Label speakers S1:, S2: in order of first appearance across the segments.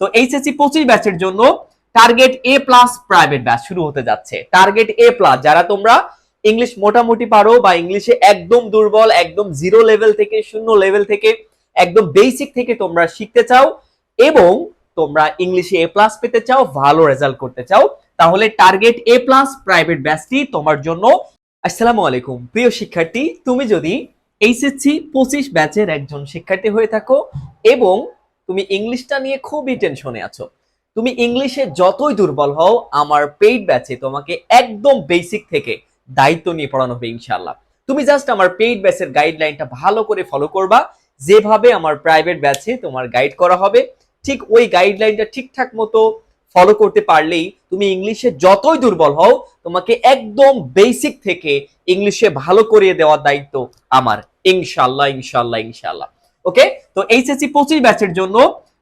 S1: তো এইচএসসি পঁচিশ ব্যাচের জন্য target A plus private batch শুরু হতে যাচ্ছে। টার্গেট এ প্লাস যারা তোমরা ইংলিশ মোটামুটি পারো বা ইংলিশে একদম দুর্বল, একদম জিরো লেভেল থেকে, শূন্য লেভেল থেকে, একদম বেসিক থেকে তোমরা শিখতে চাও এবং তোমরা ইংলিশে এ প্লাস পেতে চাও, ভালো রেজাল্ট করতে চাও, তাহলে টার্গেট এ প্লাস প্রাইভেট ব্যাচটি তোমার জন্য। আসসালামু আলাইকুম। প্রিয় শিক্ষার্থী, তুমি যদি এইচএসসি পঁচিশ ব্যাচের একজন শিক্ষার্থী হয়ে থাকো এবং তুমি ইংলিশটা নিয়ে খুবই টেনশনে আছো। তুমি ইংলিশে যতই দুর্বল হও, আমার পেইড ব্যাচে তোমাকে একদম বেসিক থেকে দায়িত্ব নিয়ে পড়ানো হবে ইনশাল্লাহ তুমি জাস্ট আমার পেইড ব্যাচের গাইডলাইনটা ভালো করে ফলো করবা। যেভাবে আমার প্রাইভেট ব্যাচে তোমার গাইড করা হবে, ঠিক ওই গাইডলাইনটা ঠিকঠাক মতো ফলো করতে পারলেই তুমি ইংলিশে যতই দুর্বল হও, তোমাকে একদম বেসিক থেকে ইংলিশে ভালো করিয়ে দেওয়ার দায়িত্ব আমার। ইনশাল্লাহ ইনশাল্লাহ ইনশাল্লাহ ওকে তো এইচএসসি পঁচিশ ব্যাচের জন্য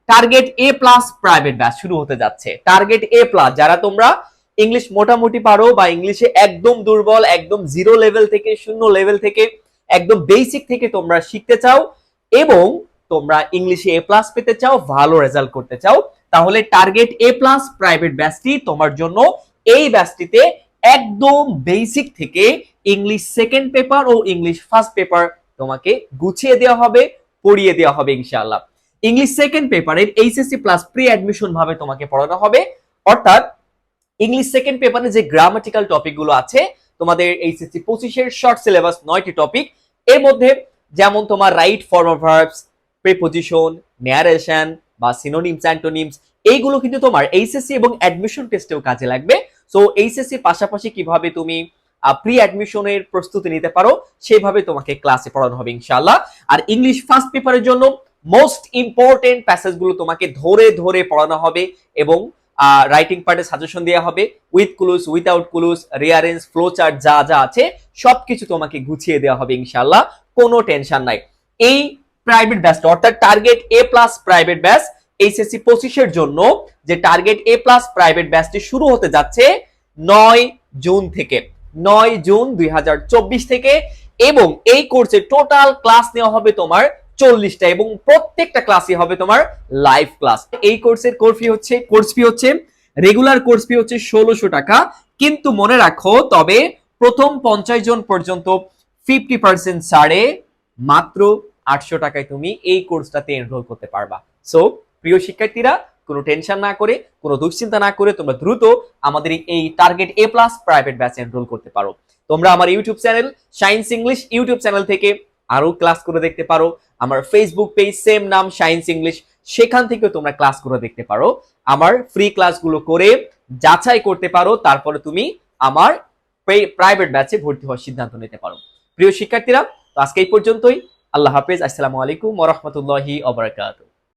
S1: target A plus private batch শুরু হতে যাচ্ছে। টার্গেট এ প্লাস যারা তোমরা ইংলিশ মোটামুটি পারো বা ইংলিশে একদম দুর্বল, একদম জিরো লেভেল থেকে, শূন্য লেভেল থেকে, একদম বেসিক থেকে তোমরা শিখতে চাও এবং তোমরা ইংলিশে এ প্লাস পেতে চাও, ভালো রেজাল্ট করতে চাও, তাহলে টার্গেট এ প্লাস প্রাইভেট ব্যাচটি তোমার জন্য এই ব্যাচটিতে একদম বেসিক থেকে ইংলিশ সেকেন্ড পেপার ও ইংলিশ ফার্স্ট পেপার তোমাকে গুছিয়ে দেওয়া হবে। পড়িয়ে দেওয়া হবে ইনশাআল্লাহ। ইংলিশ সেকেন্ড পেপারের এইচএসসি প্লাস প্রি অ্যাডমিশন ভাবে তোমাকে পড়ানো হবে। অর্থাৎ ইংলিশ সেকেন্ড পেপারে যে গ্রামাটিক্যাল টপিকগুলো আছে, তোমাদের এইচএসসি পঁচিশের শর্ট সিলেবাস নয়টি টপিক এর মধ্যে যেমন তোমার right form of verbs preposition narration বা সিনোনিমস অ্যান্টোনিমস এইগুলো কিন্তু তোমার এইচএসসি এবং অ্যাডমিশন টেস্টেও কাজে লাগবে। সো এইচএসসি পাশাপাশি কীভাবে তুমি প্রি অ্যাডমিশনের প্রস্তুতি নিতে পারো। সেভাবে তোমাকে ক্লাসে পড়ানো হবে ইনশাল্লাহ আর ইংলিশ ফার্স্ট পেপারের জন্য মোস্ট ইম্পর্টেন্ট প্যাসেজগুলো তোমাকে ধরে ধরে পড়ানো হবে এবং রাইটিং পার্টে সাজেশন দেওয়া হবে। With clues without clues rearrange flow chart যা যা আছে, সবকিছু তোমাকে গুছিয়ে দেওয়া হবে ইনশাল্লাহ কোনো টেনশন নাই। এই প্রাইভেট ব্যাচটা অর্থাৎ target A plus private batch HSC পঁচিশের জন্য যে টার্গেট এ প্লাস প্রাইভেট ব্যাচটি শুরু হতে যাচ্ছে নয় জুন থেকে। নয় জুন দুই থেকে এবং এই কোর্সে টোটাল ক্লাস নেওয়া হবে তোমার চল্লিশটা এবং প্রত্যেকটা ক্লাসই হবে তোমার লাইভ ক্লাস এই কোর্সের কোর্স ফি হচ্ছে কোর্স ফি হচ্ছে রেগুলার কোর্স ফি হচ্ছে ষোলোশো টাকা। কিন্তু মনে রাখো, তবে প্রথম পঞ্চাশ জন পর্যন্ত ফিফটি পার্সেন্ট ছাড়ে মাত্র আটশো টাকায় তুমি এই কোর্সটাতে এনরোল করতে পারবা। সো প্রিয় শিক্ষার্থীরা কোনো টেনশন না করে, কোনো দুশ্চিন্তা না করে তোমরা দ্রুত আমাদের এই target A plus private batch enrol করতে পারো। তোমরা আমার YouTube channel science English YouTube channel থেকে আরও ক্লাস করে দেখতে পারো। আমার ফেসবুক পেজ সেম নাম সায়েন্স ইংলিশ সেখান থেকেও তোমরা ক্লাস করে দেখতে পারো। আমার ফ্রি ক্লাসগুলো করে যাচাই করতে পারো, তারপরে তুমি আমার প্রাইভেট ব্যাচে ভর্তি হওয়ার সিদ্ধান্ত নিতে পারো। প্রিয় শিক্ষার্থীরা আজকে এই পর্যন্তই। আল্লাহ হাফেজ, আসসালামু আলাইকুম ওরহমতুল্লাহি ওবরাকাতুহ